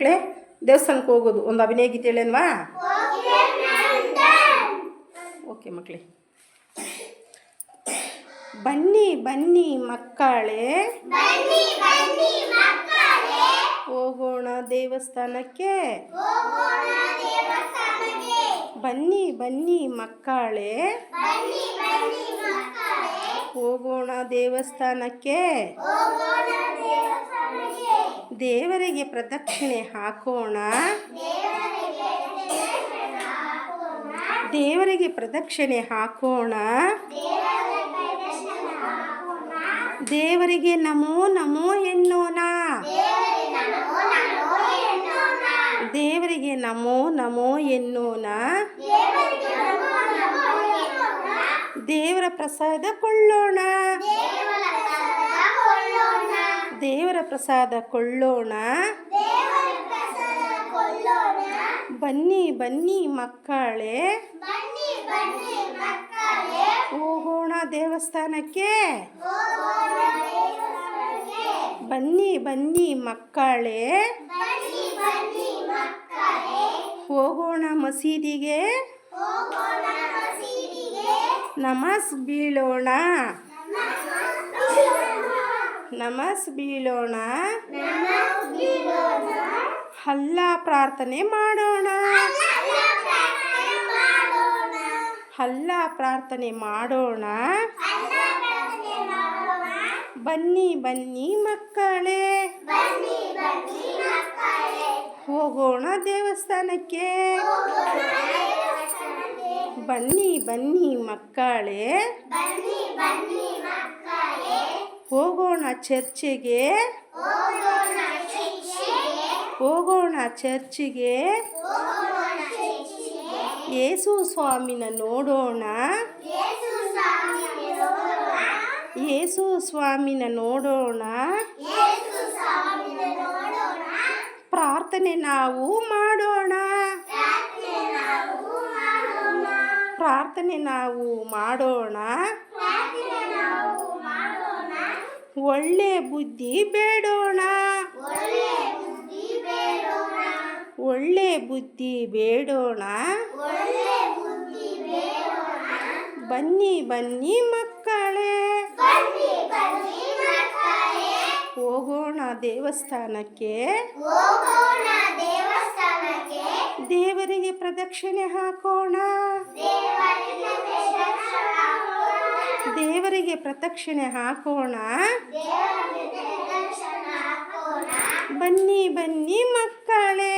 ಮಕ್ಕಳೇ, ದೇವಸ್ಥಾನಕ್ಕೆ ಹೋಗೋದು. ಒಂದು ಅಭಿನಯ ಗೀತೆ ಹೇಳೇನ್ವಾ? ಓಕೆ ಮಕ್ಕಳೇ ಬನ್ನಿ ಬನ್ನಿ ಮಕ್ಕಳೇ. ಹೋಗೋಣ ದೇವಸ್ಥಾನಕ್ಕೆ. ಬನ್ನಿ ಬನ್ನಿ ಮಕ್ಕಳೇ. ಹೋಗೋಣ ದೇವಸ್ಥಾನಕ್ಕೆ. ದೇವರಿಗೆ ಪ್ರದಕ್ಷಿಣೆ ಹಾಕೋಣ. ದೇವರಿಗೆ ಪ್ರದಕ್ಷಿಣೆ ಹಾಕೋಣ. ದೇವರಿಗೆ ನಮೋ ನಮೋ ಎನ್ನೋಣ. ದೇವರಿಗೆ ನಮೋ ನಮೋ ಎನ್ನೋಣ. ದೇವರ ಪ್ರಸಾದ ಕೊಳ್ಳೋಣ. ದೇವರ ಪ್ರಸಾದ ಕೊಳ್ಳೋಣ. ಬನ್ನಿ ಬನ್ನಿ ಮಕ್ಕಳೇ. ಹೋಗೋಣ ದೇವಸ್ಥಾನಕ್ಕೆ. ಬನ್ನಿ ಬನ್ನಿ ಮಕ್ಕಳೇ. ಮಸೀದಿಗೆ. ಹೋಗೋಣ ಮಸೀದಿಗೆ. ನಮಸ್ ಬೀಳೋಣ. ನಮಸ್ ಬೀಳೋಣ ಹಲ್ಲ ಪ್ರಾರ್ಥನೆ ಮಾಡೋಣ. ಹಲ್ಲ ಪ್ರಾರ್ಥನೆ ಮಾಡೋಣ. ಬನ್ನಿ ಬನ್ನಿ ಮಕ್ಕಳೇ. ಹೋಗೋಣ ದೇವಸ್ಥಾನಕ್ಕೆ. ಬನ್ನಿ ಬನ್ನಿ ಮಕ್ಕಳೇ. ಬನ್ನಿ ಬನ್ನಿ ಮಕ್ಕಳೇ. ಹೋಗೋಣ ಚರ್ಚಿಗೆ? ಹೋಗೋಣ ಚರ್ಚಿಗೆ? ಯೇಸು ಸ್ವಾಮಿನ ನೋಡೋಣ? ಯೇಸು ಸ್ವಾಮಿನ ನೋಡೋಣ? ಪ್ರಾರ್ಥನೆ ನಾವು ಮಾಡೋಣ. ಪ್ರಾರ್ಥನೆ ನಾವು ಮಾಡೋಣ. ಒಳ್ಳೆ ಬುದ್ಧಿ ಬೇಡೋಣ. ಒಳ್ಳೆ ಬುದ್ಧಿ ಬೇಡೋಣ. ಬನ್ನಿ ಬನ್ನಿ ಮಕ್ಕಳೇ. ಹೋಗೋಣ ದೇವಸ್ಥಾನಕ್ಕೆ. ದೇವರಿಗೆ ಪ್ರದಕ್ಷಿಣೆ ಹಾಕೋಣ. ದೇವರಿಗೆ. ಪ್ರದಕ್ಷಿಣೆ ಹಾಕೋಣ ಬನ್ನಿ ಬನ್ನಿ ಮಕ್ಕಳೇ